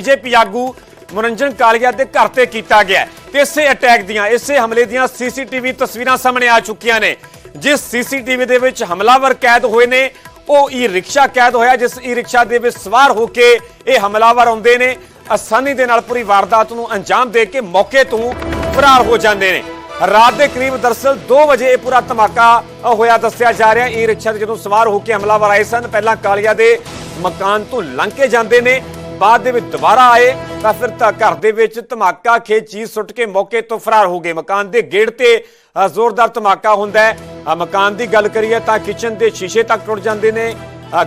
BJP ਆਗੂ ਮਨੋਰੰਜਨ ਕਾਲੀਆ ਦੇ ਘਰ ਤੇ ਕੀਤਾ ਗਿਆ। ਤੇ ਇਸੇ ਅਟੈਕ ਦੀਆਂ, ਇਸੇ ਹਮਲੇ ਦੀਆਂ ਸੀਸੀਟੀਵੀ ਤਸਵੀਰਾਂ ਸਾਹਮਣੇ ਆ ਚੁੱਕੀਆਂ ਨੇ। ਜਿਸ ਸੀਸੀਟੀਵੀ ਦੇ ਵਿੱਚ ਹਮਲਾਵਰ ਕੈਦ ਹੋਏ ਨੇ, ਉਹ ਈ ਰਿਕਸ਼ਾ ਕੈਦ ਹੋਇਆ, ਜਿਸ ਈ ਰਿਕਸ਼ਾ ਦੇ ਵਿੱਚ ਸਵਾਰ ਹੋ ਕੇ ਇਹ ਹਮਲਾਵਰ ਆਉਂਦੇ ਨੇ। ਆਸਾਨੀ ਦੇ ਨਾਲ ਪੂਰੀ ਵਾਰਦਾਤ ਨੂੰ ਅੰਜਾਮ ਦੇ ਕੇ ਮੌਕੇ ਤੋਂ ਫਰਾਰ ਹੋ ਜਾਂਦੇ ਨੇ। ਰਾਤ ਦੇ ਕਰੀਬ ਦਰਸਲ 2 ਵਜੇ ਇਹ ਪੂਰਾ ਧਮਾਕਾ ਹੋਇਆ, ਦੱਸਿਆ ਜਾ ਰਿਹਾ। ਈ ਰਿਕਸ਼ਾ ਦੇ ਜਦੋਂ ਸਵਾਰ ਹੋ ਕੇ ਹਮਲਾਵਰ ਆਏ ਸਨ, ਪਹਿਲਾਂ ਕਾਲੀਆ ਦੇ ਮਕਾਨ ਤੋਂ ਲੰਘ ਕੇ ਜਾਂਦੇ ਨੇ। ਬਾਅਦ ਦੇ ਵਿੱਚ ਦੁਬਾਰਾ ਆਏ ਤਾਂ ਫਿਰ ਤਾਂ ਘਰ ਦੇ ਵਿੱਚ ਧਮਾਕਾ ਖੇ ਚੀਜ਼ ਸੁੱਟ ਕੇ ਮੌਕੇ ਤੋਂ ਫਰਾਰ ਹੋ ਗਏ। ਮਕਾਨ ਦੇ ਗੇਟ ਤੇ ਜ਼ੋਰਦਾਰ ਧਮਾਕਾ ਹੁੰਦਾ ਹੈ। ਮਕਾਨ ਦੀ ਗੱਲ ਕਰੀਏ ਤਾਂ ਕਿਚਨ ਦੇ ਸ਼ੀਸ਼ੇ ਤੱਕ ਟੁੱਟ ਜਾਂਦੇ ਨੇ।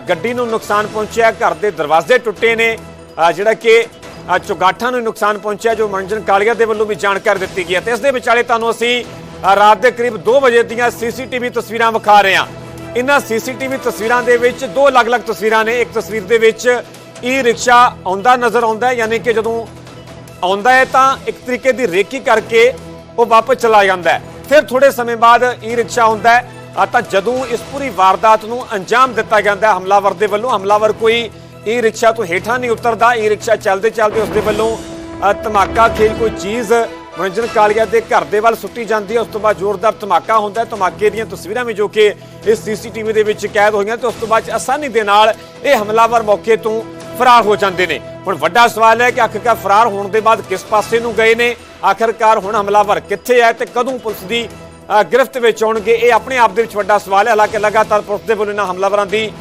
ਗੱਡੀ ਨੂੰ ਨੁਕਸਾਨ ਪਹੁੰਚਿਆ, ਘਰ ਦੇ ਦਰਵਾਜ਼ੇ ਟੁੱਟੇ ਨੇ। ਜਿਹੜਾ ਕਿ ਚੁਗਾਠਾਂ ਨੂੰ ਨੁਕਸਾਨ ਪਹੁੰਚਿਆ, ਜੋ ਮਨਜਨ ਕਾਲੀਆ ਦੇ ਵੱਲੋਂ ਵੀ ਜਾਣਕਾਰੀ ਦਿੱਤੀ ਗਈ ਹੈ। ਤੇ ਇਸ ਦੇ ਵਿਚਾਲੇ ਤੁਹਾਨੂੰ ਅਸੀਂ ਰਾਤ ਦੇ ਕਰੀਬ 2 ਵਜੇ ਦੀਆਂ ਸੀਸੀਟੀਵੀ ਤਸਵੀਰਾਂ ਵਿਖਾ ਰਹੇ ਹਾਂ। ਇਹਨਾਂ ਸੀਸੀਟੀਵੀ ਤਸਵੀਰਾਂ ਦੇ ਵਿੱਚ ਦੋ ਅਲੱਗ-ਅਲੱਗ ਤਸਵੀਰਾਂ ਨੇ। ਇੱਕ ਤਸਵੀਰ ਦੇ ਵਿੱਚ ਈ ਰਿਕਸ਼ਾ ਆਉਂਦਾ ਨਜ਼ਰ ਆਉਂਦਾ ਹੈ, ਯਾਨੀ ਕਿ ਜਦੋਂ ਆਉਂਦਾ ਹੈ ਤਾਂ ਇੱਕ ਤਰੀਕੇ ਦੀ ਰੇਕੀ ਕਰਕੇ ਉਹ ਵਾਪਸ ਚਲਾ ਜਾਂਦਾ ਹੈ। ਫਿਰ ਥੋੜੇ ਸਮੇਂ ਬਾਅਦ ਈ ਰਿਕਸ਼ਾ ਹੁੰਦਾ ਹੈ ਆ ਤਾਂ ਜਦੋਂ ਇਸ ਪੂਰੀ ਵਾਰਦਾਤ ਨੂੰ ਅੰਜਾਮ ਦਿੱਤਾ ਜਾਂਦਾ ਹੈ ਹਮਲਾਵਰ ਦੇ ਵੱਲੋਂ। ਹਮਲਾਵਰ ਕੋਈ ਈ ਰਿਕਸ਼ਾ ਤੋਂ ਹੇਠਾਂ ਨਹੀਂ ਉਤਰਦਾ ਈ ਰਿਕਸ਼ਾ ਚੱਲਦੇ ਚੱਲਦੇ ਉਸ ਦੇ ਵੱਲੋਂ ਧਮਾਕਾ ਖੇਲ ਕੋਈ ਚੀਜ਼ ਮਨੋਰੰਜਨ ਕਾਲੀਆ ਦੇ ਘਰ ਦੇ ਵੱਲ ਸੁੱਟੀ ਜਾਂਦੀ ਹੈ। ਉਸ ਤੋਂ ਬਾਅਦ ਜ਼ੋਰਦਾਰ ਧਮਾਕਾ ਹੁੰਦਾ ਹੈ। ਧਮਾਕੇ ਦੀਆਂ ਤਸਵੀਰਾਂ ਵੀ ਜੋ ਕਿ ਇਸ ਸੀਸੀਟੀਵੀ ਦੇ ਵਿੱਚ ਕੈਦ ਹੋਈਆਂ ਤੇ ਉਸ ਤੋਂ ਬਾਅਦ ਆਸਾਨੀ ਦੇ ਨਾਲ ਇਹ ਹਮਲਾਵਰ ਮੌਕੇ ਤੋਂ ਫਰਾਰ ਹੋ ਜਾਂਦੇ ਨੇ। ਹੁਣ ਵੱਡਾ ਸਵਾਲ ਹੈ ਕਿ ਆਖਿਰਕਾਰ ਫਰਾਰ ਹੋਣ ਦੇ ਬਾਅਦ ਕਿਸ ਪਾਸੇ ਨੂੰ ਗਏ ਨੇ? ਆਖਿਰਕਾਰ ਹੁਣ ਹਮਲਾਵਰ ਕਿੱਥੇ ਹੈ ਤੇ ਕਦੋਂ ਪੁਲਿਸ ਦੀ ਗ੍ਰਿਫਤ ਵਿੱਚ ਆਉਣਗੇ? ਇਹ ਆਪਣੇ ਆਪ ਦੇ ਵਿੱਚ ਵੱਡਾ ਸਵਾਲ ਹੈ। ਹਾਲਾਂਕਿ ਲਗਾਤਾਰ ਪੁਲਿਸ ਦੇ ਵੱਲੋਂ ਇਹਨਾਂ ਹਮਲਾਵਰਾਂ ਦੀ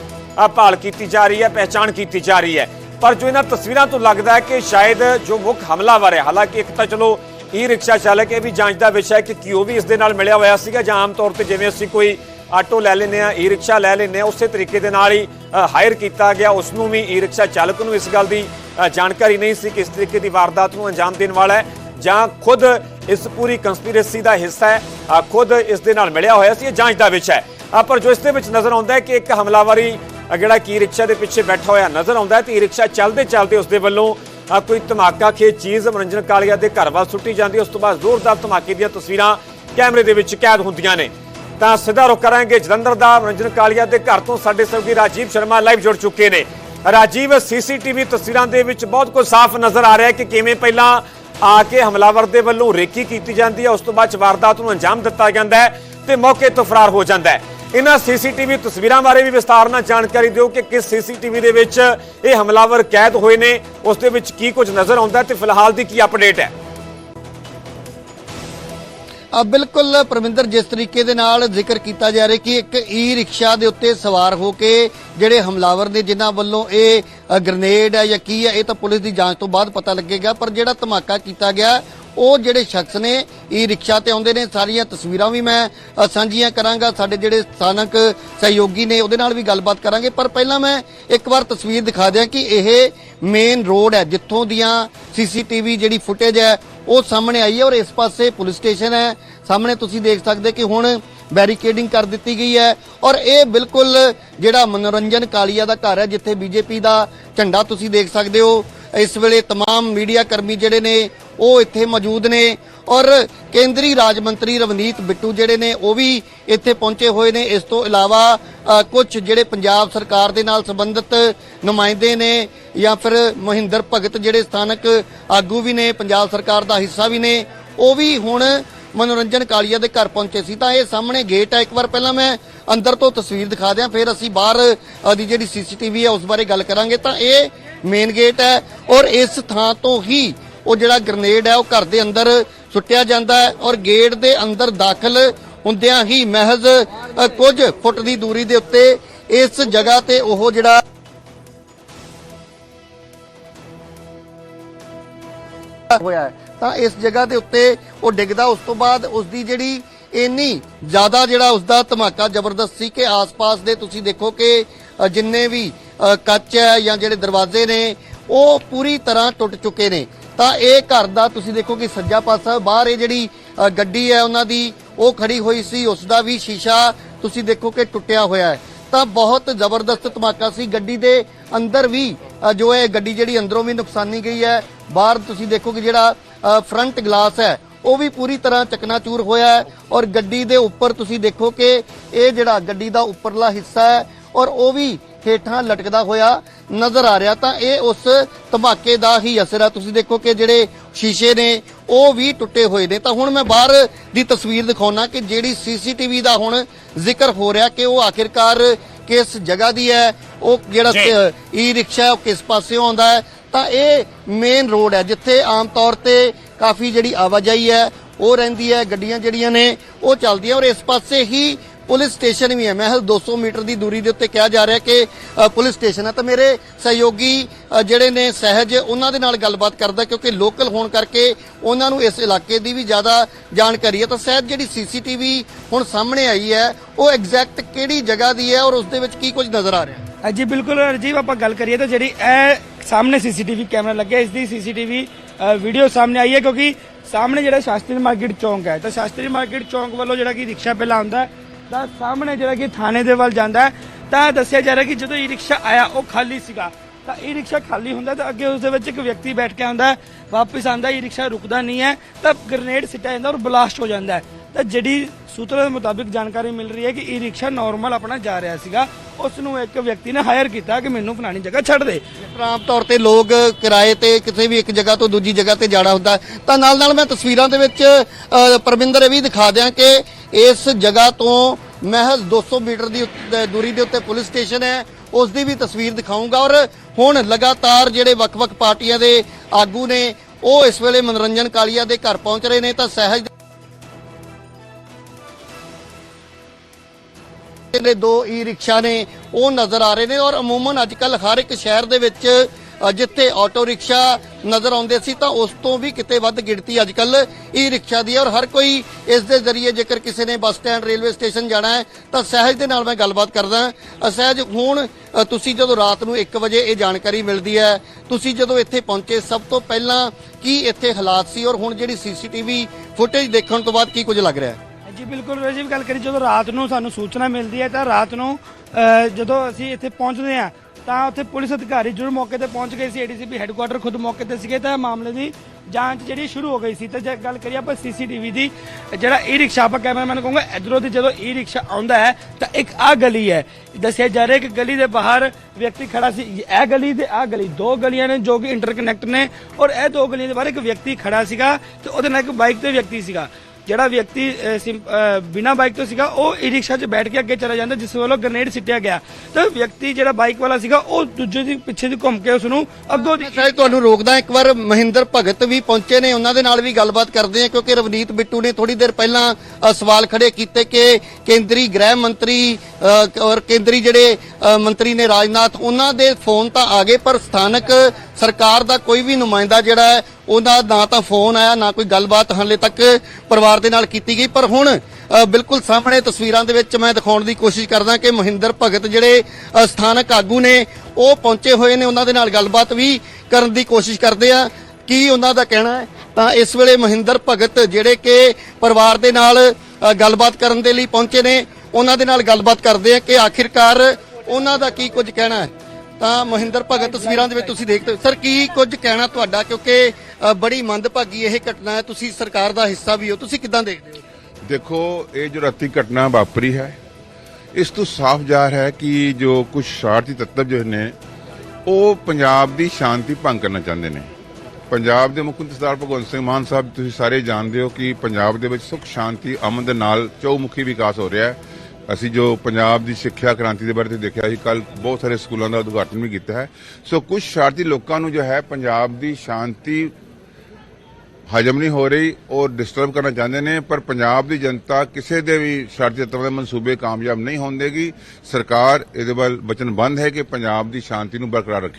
ਭਾਲ ਕੀਤੀ ਜਾ ਰਹੀ ਹੈ, ਪਹਿਚਾਣ ਕੀਤੀ ਜਾ ਰਹੀ ਹੈ। ਪਰ ਜੋ ਇਹਨਾਂ ਤਸਵੀਰਾਂ ਤੋਂ ਲੱਗਦਾ ਹੈ ਕਿ ਸ਼ਾਇਦ ਜੋ ਮੁੱਖ ਹਮਲਾਵਰ ਹੈ, ਹਾਲਾਂਕਿ ਇੱਕ ਤਾਂ ਚਲੋ ਈ ਰਿਕਸ਼ਾ ਚਾਲਕ ਇਹ ਵੀ ਜਾਂਚ ਦਾ ਵਿਸ਼ਾ ਹੈ ਕਿ ਕੀ ਵੀ ਇਸ ਦੇ ਨਾਲ ਮਿਲਿਆ ਹੋਇਆ ਸੀਗਾ ਜਾਂ ਆਮ ਤੌਰ ਤੇ ਜਿਵੇਂ ਅਸੀਂ ਕੋਈ ਆਟੋ ਲੈ ਲੈਂਦੇ ਆ ਈ ਰਿਕਸ਼ਾ ਲੈ ਲੈਂਦੇ ਆ। ਉਸੇ ਤਰੀਕੇ ਦੇ ਨਾਲ ਹੀ ਹਾਇਰ ਕੀਤਾ ਗਿਆ। ਉਸ ਨੂੰ ਵੀ ਈ ਰਿਕਸ਼ਾ ਚਾਲਕ ਨੂੰ ਇਸ ਗੱਲ ਦੀ ਜਾਣਕਾਰੀ ਨਹੀਂ ਸੀ ਕਿ ਇਸ ਤਰੀਕੇ ਦੀ ਵਾਰਦਾਤ ਨੂੰ ਅੰਜਾਮ ਦੇਣ ਵਾਲਾ ਹੈ ਜਾਂ ਖੁਦ ਇਸ ਪੂਰੀ ਕੰਸਪੀਰੇਸੀ ਦਾ ਹਿੱਸਾ ਹੈ ਖੁਦ ਇਸ ਦੇ ਨਾਲ ਮਿਲਿਆ ਹੋਇਆ ਸੀ ਇਹ ਜਾਂਚ ਦਾ ਵਿਸ਼ਾ ਹੈ ਪਰ ਜੋ ਇਸ ਦੇ ਵਿੱਚ ਨਜ਼ਰ ਆਉਂਦਾ ਹੈ ਕਿ ਇੱਕ ਹਮਲਾਵਰੀ ਅ, ਜਿਹੜਾ ਕੀ ਰਿਕਸ਼ਾ ਦੇ ਪਿੱਛੇ ਬੈਠਾ ਹੋਇਆ ਨਜ਼ਰ ਆਉਂਦਾ ਹੈ ਤੇ ਈ ਰਿਕਸ਼ਾ ਚੱਲਦੇ ਚੱਲਦੇ ਉਸ ਦੇ ਵੱਲੋਂ ਕੋਈ ਧਮਾਕਾ ਖੇ ਚੀਜ਼ ਮਨੋਰੰਜਨ ਕਾਲੀਆ ਦੇ ਘਰ ਵੱਲ ਸੁੱਟੀ ਜਾਂਦੀ ਹੈ। ਉਸ ਤੋਂ ਬਾਅਦ ਜ਼ੋਰਦਾਰ ਧਮਾਕੇ ਦੀਆਂ ਤਸਵੀਰਾਂ ਕੈਮਰੇ ਦੇ ਵਿੱਚ ਕੈਦ ਹੁੰਦੀਆਂ ਨੇ। ਤਾਂ ਸਿੱਧਾ ਰੁਕ ਕਰਾਂਗੇ। ਜਲੰਧਰ ਦਾ ਮਨੋਰੰਜਨ ਕਾਲੀਆ ਦੇ ਘਰ ਤੋਂ ਸਾਡੇ ਸਹਿਯੋਗੀ ਰਾਜੀਵ ਸ਼ਰਮਾ ਲਾਈਵ ਜੁੜ ਚੁੱਕੇ ਨੇ। ਰਾਜੀਵ, ਸੀਸੀਟੀਵੀ ਤਸਵੀਰਾਂ ਦੇ ਵਿੱਚ ਬਹੁਤ ਕੁਝ ਸਾਫ਼ ਨਜ਼ਰ ਆ ਰਿਹਾ ਹੈ ਕਿ ਕਿਵੇਂ ਪਹਿਲਾਂ ਆ ਕੇ ਹਮਲਾਵਰ ਦੇ ਵੱਲੋਂ ਰੇਕੀ ਕੀਤੀ ਜਾਂਦੀ ਹੈ, ਉਸ ਤੋਂ ਬਾਅਦ 'ਚ ਵਾਰਦਾਤ ਨੂੰ ਅੰਜਾਮ ਦਿੱਤਾ ਜਾਂਦਾ ਹੈ ਤੇ ਮੌਕੇ ਤੋਂ ਫਰਾਰ ਹੋ ਜਾਂਦਾ ਹੈ। ਇਹਨਾਂ ਸੀਸੀਟੀਵੀ ਤਸਵੀਰਾਂ ਬਾਰੇ ਵੀ ਵਿਸਤਾਰ ਨਾਲ ਜਾਣਕਾਰੀ ਦਿਓ ਕਿ ਕਿਸ ਸੀਸੀਟੀਵੀ ਦੇ ਵਿੱਚ ਇਹ ਹਮਲਾਵਰ ਕੈਦ ਹੋਏ ਨੇ, ਉਸ ਦੇ ਵਿੱਚ ਕੀ ਕੁਝ ਨਜ਼ਰ ਆਉਂਦਾ ਹੈ ਤੇ ਫਿਲਹਾਲ ਦੀ ਕੀ ਅਪਡੇਟ ਹੈ। ਬਿਲਕੁਲ ਪ੍ਰਵਿੰਦਰ ਜਿਸ ਤਰੀਕੇ ਦੇ ਨਾਲ ਜ਼ਿਕਰ ਕੀਤਾ ਜਾ ਰਿਹਾ ਕਿ ਇੱਕ ਈ ਰਿਕਸ਼ਾ ਦੇ ਉੱਤੇ ਸਵਾਰ ਹੋ ਕੇ ਜਿਹੜੇ ਹਮਲਾਵਰ ਨੇ ਜਿਨ੍ਹਾਂ ਵੱਲੋਂ ਇਹ ਅ, ਗ੍ਰਨੇਡ ਹੈ ਜਾਂ ਕੀ ਹੈ ਇਹ ਤਾਂ ਪੁਲਿਸ ਦੀ ਜਾਂਚ ਤੋਂ ਬਾਅਦ ਪਤਾ ਲੱਗੇਗਾ ਪਰ ਜਿਹੜਾ ਧਮਾਕਾ ਕੀਤਾ ਗਿਆ ਉਹ ਜਿਹੜੇ ਸ਼ਖਸ ਨੇ ਈ ਰਿਕਸ਼ਾ ਤੇ ਆਉਂਦੇ ਨੇ ਸਾਰੀਆਂ ਤਸਵੀਰਾਂ ਵੀ ਮੈਂ ਅ, ਸਾਂਝੀਆਂ ਕਰਾਂਗਾ ਸਾਡੇ ਜਿਹੜੇ ਸਥਾਨਕ ਸਹਿਯੋਗੀ ਨੇ ਉਹਦੇ ਨਾਲ ਵੀ ਗੱਲਬਾਤ ਕਰਾਂਗੇ ਪਰ ਪਹਿਲਾਂ ਮੈਂ ਇੱਕ ਵਾਰ ਤਸਵੀਰ ਦਿਖਾ ਦਿਆਂ ਕਿ ਇਹ ਮੇਨ ਰੋਡ ਹੈ ਜਿੱਥੋਂ ਦੀਆਂ ਸੀਸੀਟੀਵੀ ਜਿਹੜੀ ਫੁਟੇਜ ਹੈ ਉਹ ਸਾਹਮਣੇ ਆਈ ਹੈ ਔਰ ਇਸ ਪਾਸੇ ਪੁਲਿਸ ਸਟੇਸ਼ਨ ਹੈ ਸਾਹਮਣੇ ਤੁਸੀਂ ਦੇਖ ਸਕਦੇ ਕਿ ਹੁਣ ਬੈਰੀਕੇਡਿੰਗ ਕਰ ਦਿੱਤੀ ਗਈ ਹੈ ਔਰ ਇਹ ਬਿਲਕੁਲ ਜਿਹੜਾ ਮਨੋਰੰਜਨ ਕਾਲੀਆ ਦਾ ਘਰ ਹੈ ਜਿੱਥੇ ਬੀਜੇਪੀ ਦਾ ਝੰਡਾ ਤੁਸੀਂ ਦੇਖ ਸਕਦੇ ਹੋ ਇਸ ਵੇਲੇ तमाम ਮੀਡੀਆ ਕਰਮੀ ਜਿਹੜੇ ਨੇ ਉਹ ਇੱਥੇ ਮੌਜੂਦ ਨੇ ਔਰ ਕੇਂਦਰੀ ਰਾਜ ਮੰਤਰੀ ਰਵਨੀਤ ਬਿੱਟੂ ਜਿਹੜੇ ਨੇ ਉਹ ਵੀ ਇੱਥੇ ਪਹੁੰਚੇ ਹੋਏ ਨੇ। ਇਸ ਤੋਂ ਇਲਾਵਾ ਕੁਝ ਜਿਹੜੇ ਪੰਜਾਬ ਸਰਕਾਰ ਦੇ ਨਾਲ ਸੰਬੰਧਿਤ ਨੁਮਾਇੰਦੇ ਨੇ ਜਾਂ ਫਿਰ ਮਹਿੰਦਰ ਭਗਤ ਜਿਹੜੇ ਸਥਾਨਕ ਆਗੂ ਵੀ ਨੇ, ਪੰਜਾਬ ਸਰਕਾਰ ਦਾ ਹਿੱਸਾ ਵੀ ਨੇ, ਉਹ ਵੀ ਹੁਣ ਮਨੋਰੰਜਨ ਕਾਲੀਆ ਦੇ ਘਰ ਪਹੁੰਚੇ ਸੀ। ਤਾਂ ਇਹ ਸਾਹਮਣੇ ਗੇਟ ਹੈ ਇੱਕ ਵਾਰ ਪਹਿਲਾਂ ਮੈਂ ਅੰਦਰ ਤੋਂ ਤਸਵੀਰ ਦਿਖਾ ਦਿਆਂ, ਫਿਰ ਅਸੀਂ ਬਾਹਰ ਦੀ ਜਿਹੜੀ ਸੀਸੀਟੀਵੀ ਹੈ ਉਸ ਬਾਰੇ ਗੱਲ ਕਰਾਂਗੇ। ਤਾਂ ਇਹ ਮੇਨ ਗੇਟ ਹੈ ਔਰ ਇਸ ਥਾਂ ਤੋਂ ਹੀ ਉਹ ਜਿਹੜਾ ਗ੍ਰਨੇਡ ਹੈ ਉਹ ਘਰ ਦੇ ਅੰਦਰ ਸੁੱਟਿਆ ਜਾਂਦਾ ਹੈ ਔਰ ਗੇਟ ਦੇ ਅੰਦਰ ਦਾਖਲ ਹੁੰਦਿਆਂ ਹੀ ਮਹਿਜ਼ ਅ, ਕੁਝ ਫੁੱਟ ਦੀ ਦੂਰੀ ਦੇ ਉੱਤੇ ਇਸ ਜਗ੍ਹਾ ਤੇ ਉਹ ਜਿਹੜਾ ਹੋਇਆ ਹੈ ਤਾਂ ਇਸ ਜਗ੍ਹਾ ਦੇ ਉੱਤੇ ਉਹ ਡਿੱਗਦਾ। ਉਸ ਤੋਂ ਬਾਅਦ ਉਸ ਦੀ ਜਿਹੜੀ ਇੰਨੀ ਜ਼ਿਆਦਾ ਜਿਹੜਾ ਉਸ ਦਾ ਧਮਾਕਾ ਜ਼ਬਰਦਸਤ ਸੀ ਕਿ ਆਸ-ਪਾਸ ਦੇ ਤੁਸੀਂ ਦੇਖੋ ਕਿ ਜਿੰਨੇ ਵੀ ਅ, ਕੱਚ ਹੈ ਜਾਂ ਜਿਹੜੇ ਦਰਵਾਜ਼ੇ ਨੇ ਉਹ ਪੂਰੀ ਤਰ੍ਹਾਂ ਟੁੱਟ ਚੁੱਕੇ ਨੇ। ਤਾਂ ਇਹ ਘਰ ਦਾ ਤੁਸੀਂ ਦੇਖੋ ਕਿ ਸੱਜਾ ਪਾਸਾ ਬਾਹਰ ਇਹ ਜਿਹੜੀ ਗੱਡੀ ਹੈ ਉਹਨਾਂ ਦੀ, ਉਹ ਖੜੀ ਹੋਈ ਸੀ ਉਸ ਦਾ ਵੀ ਸ਼ੀਸ਼ਾ ਤੁਸੀਂ ਦੇਖੋ ਕਿ ਟੁੱਟਿਆ ਹੋਇਆ ਹੈ। ਤਾਂ ਬਹੁਤ ਜ਼ਬਰਦਸਤ ਧਮਾਕਾ ਸੀ। ਗੱਡੀ ਦੇ ਅੰਦਰ ਵੀ ਜੋ ਹੈ ਗੱਡੀ ਜਿਹੜੀ ਅੰਦਰੋਂ ਵੀ ਨੁਕਸਾਨੀ ਗਈ ਹੈ, ਬਾਹਰ ਤੁਸੀਂ ਦੇਖੋ ਕਿ ਜਿਹੜਾ ਫਰੰਟ ਗਲਾਸ ਹੈ, ਉਹ ਵੀ ਪੂਰੀ ਤਰ੍ਹਾਂ ਚਕਨਾਚੂਰ ਹੋਇਆ ਹੈ ਔਰ ਗੱਡੀ ਦੇ ਉੱਪਰ ਤੁਸੀਂ ਦੇਖੋ ਕਿ ਇਹ ਜਿਹੜਾ ਗੱਡੀ ਦਾ ਉੱਪਰਲਾ ਹਿੱਸਾ ਹੈ ਔਰ ਉਹ ਵੀ ਹੇਠਾਂ ਲਟਕਦਾ ਹੋਇਆ ਨਜ਼ਰ ਆ ਰਿਹਾ ਤਾਂ ਇਹ ਉਸ ਧਮਾਕੇ ਦਾ ਹੀ ਅਸਰ ਆ। ਤੁਸੀਂ ਦੇਖੋ ਕਿ ਜਿਹੜੇ ਸ਼ੀਸ਼ੇ ਨੇ ਉਹ ਵੀ ਟੁੱਟੇ ਹੋਏ ਨੇ। ਤਾਂ ਹੁਣ ਮੈਂ ਬਾਹਰ ਦੀ ਤਸਵੀਰ ਦਿਖਾਉਣਾ ਕਿ ਜਿਹੜੀ ਸੀਸੀਟੀਵੀ ਦਾ ਹੁਣ ਜ਼ਿਕਰ ਹੋ ਰਿਹਾ ਕਿ ਉਹ ਆਖਿਰਕਾਰ ਕਿਸ ਜਗ੍ਹਾ ਦੀ ਹੈ ਉਹ ਜਿਹੜਾ। ਈ ਰਿਕਸ਼ਾ ਉਹ ਕਿਸ ਪਾਸਿਓਂ ਆਉਂਦਾ ਹੈ। ਤਾਂ ਇਹ ਮੇਨ ਰੋਡ ਹੈ ਜਿੱਥੇ ਆਮ ਤੌਰ ਤੇ ਕਾਫੀ ਜਿਹੜੀ ਆਵਾਜਾਈ ਹੈ ਉਹ ਰਹਿੰਦੀ ਹੈ ਗੱਡੀਆਂ ਜਿਹੜੀਆਂ ਨੇ ਉਹ ਚੱਲਦੀਆਂ ਔਰ ਇਸ ਪਾਸੇ ਹੀ ਪੁਲਿਸ ਸਟੇਸ਼ਨ ਵੀ ਹੈ। ਮਹਿਲ 200 ਮੀਟਰ ਦੀ ਦੂਰੀ ਦੇ ਉੱਤੇ ਕਿਹਾ ਜਾ ਰਿਹਾ ਕਿ ਪੁਲਿਸ ਸਟੇਸ਼ਨ ਹੈ। ਤਾਂ ਮੇਰੇ ਸਹਿਯੋਗੀ ਜਿਹੜੇ ਨੇ ਸਹਿਜ, ਉਹਨਾਂ ਦੇ ਨਾਲ ਗੱਲਬਾਤ ਕਰਦਾ ਕਿਉਂਕਿ ਲੋਕਲ ਹੋਣ ਕਰਕੇ ਉਹਨਾਂ ਨੂੰ ਇਸ ਇਲਾਕੇ ਦੀ ਵੀ ਜ਼ਿਆਦਾ ਜਾਣਕਾਰੀ ਹੈ। ਤਾਂ ਸਹਿਜ ਜਿਹੜੀ ਸੀਸੀਟੀਵੀ ਹੁਣ ਸਾਹਮਣੇ ਆਈ ਹੈ, ਉਹ ਐਗਜ਼ੈਕਟ ਕਿਹੜੀ ਜਗ੍ਹਾ ਦੀ ਹੈ ਔਰ ਉਸ ਦੇ ਵਿੱਚ ਕੀ ਕੁਝ ਨਜ਼ਰ ਆ ਰਿਹਾ ਹੈ? ਜੀ, ਬਿਲਕੁਲ ਰਜੀਵ ਆਪਾਂ ਗੱਲ ਕਰੀਏ ਤਾਂ ਜਿਹੜੀ ਇਹ ਸਾਹਮਣੇ ਸੀਸੀਟੀਵੀ ਕੈਮਰਾ ਲੱਗਿਆ, ਇਸ ਦੀ ਸੀਸੀਟੀਵੀ ਵੀਡੀਓ ਸਾਹਮਣੇ ਆਈ ਹੈ ਕਿਉਂਕਿ ਸਾਹਮਣੇ ਜਿਹੜਾ ਸ਼ਾਸਤਰੀ ਮਾਰਕੀਟ ਚੌਂਕ ਹੈ। ਤਾਂ ਸ਼ਾਸਤਰੀ ਮਾਰਕੀਟ ਚੌਂਕ ਵੱਲੋਂ ਜਿਹੜਾ ਕਿ ਰਿਕਸ਼ਾ ਪਹਿਲਾਂ ਆਉਂਦਾ ਹੈ ਤਾਂ ਸਾਹਮਣੇ ਜਿਹੜਾ ਕਿ ਥਾਣੇ ਦੇ ਵੱਲ ਜਾਂਦਾ ਹੈ। ਤਾਂ ਦੱਸਿਆ ਜਾ ਰਿਹਾ ਕਿ ਜਦੋਂ ਇਹ ਰਿਕਸ਼ਾ ਆਇਆ, ਉਹ ਖਾਲੀ ਸੀਗਾ। ਤਾਂ ਇਹ ਰਿਕਸ਼ਾ ਖਾਲੀ ਹੁੰਦਾ ਤਾਂ ਅੱਗੇ ਉਸ ਦੇ ਵਿੱਚ ਇੱਕ ਵਿਅਕਤੀ ਬੈਠ ਕੇ ਆਉਂਦਾ ਹੈ। ਵਾਪਸ ਆਉਂਦਾ ਇਹ ਰਿਕਸ਼ਾ ਰੁਕਦਾ ਨਹੀਂ ਹੈ। ਤਾਂ ਗ੍ਰਨੇਡ ਸਿੱਟਿਆ ਜਾਂਦਾ ਔਰ ਬਲਾਸਟ ਹੋ ਜਾਂਦਾ ਹੈ। ਤਾਂ ਜਿਹੜੀ ਸੂਤਰਾਂ ਦੇ ਮੁਤਾਬਿਕ ਜਾਣਕਾਰੀ ਮਿਲ ਰਹੀ ਹੈ ਕਿ ਇਹ ਰਿਕਸ਼ਾ ਨਾਰਮਲ ਆਪਣਾ ਜਾ ਰਿਹਾ ਸੀਗਾ ਉਸ ਨੂੰ ਇੱਕ ਵਿਅਕਤੀ ਨੇ ਹਾਇਰ ਕੀਤਾ ਕਿ ਮੈਨੂੰ ਫਲਾਣੀ ਜਗ੍ਹਾ ਛੱਡ ਦੇ। ਆਮ ਤੌਰ ਤੇ ਲੋਕ ਕਿਰਾਏ ਤੇ ਕਿਸੇ ਵੀ ਇੱਕ ਜਗ੍ਹਾ ਤੋਂ ਦੂਜੀ ਜਗ੍ਹਾ ਤੇ ਜਾਣਾ ਹੁੰਦਾ। ਤਾਂ ਨਾਲ ਨਾਲ ਮੈਂ ਤਸਵੀਰਾਂ ਦੇ ਵਿੱਚ ਅ, ਪਰਮਿੰਦਰ ਇਹ ਵੀ ਦਿਖਾ ਦਿਆਂ ਕਿ ਇਸ ਜਗ੍ਹਾ ਤੋਂ ਮਹਿਜ਼ 200 ਮੀਟਰ ਦੀ ਉੱਤੇ- ਦੂਰੀ ਦੇ ਉੱਤੇ ਪੁਲਿਸ ਸਟੇਸ਼ਨ ਹੈ। ਉਸ ਦੀ ਵੀ ਤਸਵੀਰ ਦਿਖਾਊਂਗਾ ਔਰ ਹੁਣ ਲਗਾਤਾਰ ਜਿਹੜੇ ਵੱਖ-ਵੱਖ ਪਾਰਟੀਆਂ ਦੇ ਆਗੂ ਨੇ ਉਹ ਇਸ ਵੇਲੇ ਮਨੋਰੰਜਨ ਕਾਲੀਆ ਦੇ ਘਰ ਪਹੁੰਚ ਰਹੇ ਨੇ। ਤਾਂ ਸਹਿਜ ਦੇ ਦੋ ਈ ਰਿਕਸ਼ਾ ਨੇ, ਉਹ ਨਜ਼ਰ ਆ ਰਹੇ ਨੇ ਔਰ ਅਮੂਮਨ ਅੱਜ ਕੱਲ ਹਰ ਇੱਕ ਸ਼ਹਿਰ ਦੇ ਵਿੱਚ ਜਿੱਥੇ ਆਟੋ ਰਿਕਸ਼ਾ ਨਜ਼ਰ ਆਉਂਦੇ ਸੀ, ਤਾਂ ਉਸ ਤੋਂ ਵੀ ਕਿਤੇ ਵੱਧ ਗਿਣਤੀ ਅੱਜ ਕੱਲ ਈ ਰਿਕਸ਼ਾ ਦੀ ਹੈ ਔਰ ਹਰ ਕੋਈ ਇਸ ਦੇ ਜ਼ਰੀਏ ਜੇਕਰ ਕਿਸੇ ਨੇ ਬੱਸ ਸਟੈਂਡ, ਰੇਲਵੇ ਸਟੇਸ਼ਨ ਜਾਣਾ ਹੈ, ਤਾਂ ਸਹਿਜ ਦੇ ਨਾਲ ਮੈਂ ਗੱਲਬਾਤ ਕਰਦਾ ਸਹਿਜ ਹੁਣ ਤੁਸੀਂ ਜਦੋਂ ਰਾਤ ਨੂੰ 1 ਵਜੇ ਇਹ ਜਾਣਕਾਰੀ ਮਿਲਦੀ ਹੈ, ਤੁਸੀਂ ਜਦੋਂ ਇੱਥੇ ਪਹੁੰਚੇ, ਸਭ ਤੋਂ ਪਹਿਲਾਂ ਕੀ ਇੱਥੇ ਹਾਲਾਤ ਸੀ ਔਰ ਹੁਣ ਜਿਹੜੀ ਸੀਸੀਟੀਵੀ ਫੁਟੇਜ ਦੇਖਣ ਤੋਂ ਬਾਅਦ ਕੀ ਕੁਝ ਲੱਗ ਰਿਹਾ ਹੈ? ਜੀ ਬਿਲਕੁਲ ਰਜੀਵ ਗੱਲ ਕਰੀ ਜਦੋਂ ਰਾਤ ਨੂੰ ਸਾਨੂੰ ਸੂਚਨਾ ਮਿਲਦੀ ਹੈ, ਤਾਂ ਰਾਤ ਨੂੰ ਜਦੋਂ ਅਸੀਂ ਇੱਥੇ ਪਹੁੰਚਦੇ ਹਾਂ, ਤਾਂ ਉੱਥੇ ਪੁਲਿਸ ਅਧਿਕਾਰੀ ਜ਼ਰੂਰ ਮੌਕੇ ਤੇ ਪਹੁੰਚ ਗਏ ਸੀ ਏਡੀਸੀਪੀ ਹੈੱਡਕੁਆਟਰ ਖੁਦ ਮੌਕੇ ਤੇ ਸੀਗੇ, ਤਾਂ ਮਾਮਲੇ ਦੀ ਜਾਂਚ ਜਿਹੜੀ ਸ਼ੁਰੂ ਹੋ ਗਈ ਸੀ। ਤੇ ਜੇ ਗੱਲ ਕਰੀਏ ਆਪਾਂ ਸੀਸੀਟੀਵੀ ਦੀ, ਜਿਹੜਾ ਈ ਰਿਕਸ਼ਾ ਆਪਾਂ ਕੈਮਰਾਮੈਨ ਕਹੂੰਗਾ, ਇਧਰੋਂ ਦੀ ਜਦੋਂ ਈ ਰਿਕਸ਼ਾ ਆਉਂਦਾ ਹੈ, ਤਾਂ ਇੱਕ ਆ ਗਲੀ ਹੈ। ਦੱਸਿਆ ਜਾ ਰਿਹਾ ਕਿ ਗਲੀ ਦੇ ਬਾਹਰ ਵਿਅਕਤੀ ਖੜਾ ਸੀ, ਇਹ ਗਲੀ ਤੇ ਆ ਗਲੀ, ਦੋ ਗਲੀਆਂ ਨੇ ਜੋ ਕਿ ਇੰਟਰਕਨੈਕਟ ਨੇ, ਔਰ ਇਹ ਦੋ ਗਲੀਆਂ ਦੇ ਬਾਹਰ ਇੱਕ ਵਿਅਕਤੀ ਖੜਾ ਸੀਗਾ, ਤੇ ਉਹਦੇ ਨਾਲ ਇੱਕ ਬਾਈਕ ਤੇ ਵਿਅਕਤੀ ਸੀਗਾ। ਜਿਹੜਾ ਵਿਅਕਤੀ ਅਹ, ਬਿਨਾਂ ਬਾਈਕ ਤੋਂ ਸੀਗਾ ਉਹ ਈ ਰਿਕਸ਼ਾ 'ਚ ਬੈਠ ਕੇ ਅੱਗੇ ਚਲਾ ਜਾਂਦਾ ਜਿਸ ਵੱਲੋਂ ਗ੍ਰਨੇਡ ਸਿੱਟਿਆ ਗਿਆ। ਤਾਂ ਵਿਅਕਤੀ ਜਿਹੜਾ ਬਾਈਕ ਵਾਲਾ ਸੀਗਾ ਉਹ ਦੂਜੇ ਦੀ ਪਿੱਛੇ ਦੀ ਘੁੰਮ ਕੇ ਉਸ ਨੂੰ ਅੱਗੋਂ ਦੀ ਸ਼ਾਇਦ ਤੁਹਾਨੂੰ ਰੋਕਦਾ ਇੱਕ ਵਾਰ ਮਹਿੰਦਰ ਭਗਤ ਵੀ ਪਹੁੰਚੇ ਨੇ ਉਹਨਾਂ ਦੇ ਨਾਲ ਵੀ ਗੱਲਬਾਤ ਕਰਦੇ ਆ ਕਿਉਂਕਿ ਰਵਨੀਤ ਬਿੱਟੂ ਨੇ ਥੋੜੀ ਦੇਰ ਪਹਿਲਾਂ ਸਵਾਲ ਖੜੇ ਕੀਤੇ ਕਿ ਕੇਂਦਰੀ ਗ੍ਰਹਿ ਮੰਤਰੀ ਔਰ ਕੇਂਦਰੀ ਜਿਹੜੇ ਮੰਤਰੀ ਨੇ ਰਾਜਨਾਥ, ਉਹਨਾਂ ਦੇ ਫੋਨ ਤਾਂ ਆ ਗਏ, ਪਰ ਸਥਾਨਕ ਸਰਕਾਰ ਦਾ ਕੋਈ ਵੀ ਨੁਮਾਇੰਦਾ ਜਿਹੜਾ ਹੈ, ਉਹਦਾ ਨਾ ਤਾਂ ਫੋਨ ਆਇਆ, ਨਾ ਕੋਈ ਗੱਲਬਾਤ ਹਾਲੇ ਤੱਕ ਪਰਿਵਾਰ ਦੇ ਨਾਲ ਕੀਤੀ ਗਈ। ਪਰ ਹੁਣ ਬਿਲਕੁਲ ਸਾਹਮਣੇ ਤਸਵੀਰਾਂ ਦੇ ਵਿੱਚ ਮੈਂ ਦਿਖਾਉਣ ਦੀ ਕੋਸ਼ਿਸ਼ ਕਰਦਾ ਕਿ ਮਹਿੰਦਰ ਭਗਤ ਜਿਹੜੇ ਸਥਾਨਕ ਆਗੂ ਨੇ, ਉਹ ਪਹੁੰਚੇ ਹੋਏ ਨੇ, ਉਹਨਾਂ ਦੇ ਨਾਲ ਗੱਲਬਾਤ ਵੀ ਕਰਨ ਦੀ ਕੋਸ਼ਿਸ਼ ਕਰਦੇ ਆ। ਕੀ ਉਹਨਾਂ ਦਾ ਕਹਿਣਾ ਹੈ? ਤਾਂ ਇਸ ਵੇਲੇ ਮਹਿੰਦਰ ਭਗਤ ਜਿਹੜੇ ਕਿ ਪਰਿਵਾਰ ਦੇ ਨਾਲ ਗੱਲਬਾਤ ਕਰਨ ਦੇ ਲਈ ਪਹੁੰਚੇ ਨੇ ਉਹਨਾਂ ਦੇ ਨਾਲ ਗੱਲਬਾਤ ਕਰਦੇ ਆ ਕਿ ਆਖਿਰਕਾਰ ਉਹਨਾਂ ਦਾ ਕੀ ਕੁਝ ਕਹਿਣਾ ਹੈ। ਤਾਂ ਮਹਿੰਦਰ ਭਗਤ ਤਸਵੀਰਾਂ ਦੇ ਵਿੱਚ ਤੁਸੀਂ ਦੇਖਦੇ ਹੋ। ਸਰ ਕੀ ਕੁਝ ਕਹਿਣਾ ਤੁਹਾਡਾ? ਕਿਉਂਕਿ ਬੜੀ ਮੰਦਭਾਗੀ ਇਹ ਘਟਨਾ ਹੈ। ਤੁਸੀਂ ਸਰਕਾਰ ਦਾ ਹਿੱਸਾ ਵੀ ਹੋ। ਤੁਸੀਂ ਕਿਦਾਂ ਦੇਖਦੇ ਹੋ? ਦੇਖੋ ਇਹ ਜੋ ਰਾਤੀ ਘਟਨਾ ਵਾਪਰੀ ਹੈ ਇਸ ਤੋਂ ਸਾਫ਼ ਜ਼ਾਹਰ ਹੈ ਕਿ ਜੋ ਕੁਝ ਸ਼ਰਾਰਤੀ ਤੱਤਵ ਜੋ ਨੇ ਉਹ ਪੰਜਾਬ ਦੀ ਸ਼ਾਂਤੀ ਭੰਗ ਕਰਨਾ ਚਾਹੁੰਦੇ ਨੇ। ਪੰਜਾਬ ਦੇ ਮੁੱਖ ਮੰਤਰੀ ਸਰਦਾਰ ਭਗਵੰਤ ਸਿੰਘ ਮਾਨ ਸਾਹਿਬ ਤੁਸੀਂ ਸਾਰੇ ਜਾਣਦੇ ਹੋ ਕਿ ਪੰਜਾਬ ਦੇ ਵਿੱਚ ਸੁਖ ਸ਼ਾਂਤੀ ਅਮਨ ਦੇ ਨਾਲ ਚੌਮੁਖੀ ਵਿਕਾਸ ਹੋ ਰਿਹਾ ਹੈ। ਅਸੀਂ ਜੋ ਪੰਜਾਬ ਦੀ ਸਿੱਖਿਆ ਕ੍ਰਾਂਤੀ ਦੇ ਬਾਰੇ ਤੇ ਦੇਖਿਆ ਸੀ ਕੱਲ ਬਹੁਤ ਸਾਰੇ ਸਕੂਲਾਂ ਦਾ ਉਦਘਾਟਨ ਵੀ ਕੀਤਾ ਹੈ। ਸੋ ਕੁਝ ਸ਼ਰਾਰਤੀ ਲੋਕਾਂ ਨੂੰ ਜੋ ਹੈ, ਪੰਜਾਬ ਦੀ ਸ਼ਾਂਤੀ ਹਜਮ ਨਹੀਂ ਹੋ ਰਹੀ ਔਰ ਡਿਸਟਰਬ ਕਰਨਾ ਚਾਹੁੰਦੇ ਨੇ, ਪਰ ਪੰਜਾਬ ਦੀ ਜਨਤਾ ਕਿਸੇ ਦੇ ਵੀ ਸ਼ਰਤੀ ਤੱਤਾਂ ਦੇ ਮਨਸੂਬੇ ਕਾਮਯਾਬ ਨਹੀਂ ਹੋਣ ਦੇਗੀ। ਸਰਕਾਰ ਇਹਦੇ ਵੱਲ ਵਚਨਬੰਦ ਹੈ ਕਿ ਪੰਜਾਬ ਦੀ ਸ਼ਾਂਤੀ ਨੂੰ ਬਰਕਰਾਰ ਰੱਖੇ।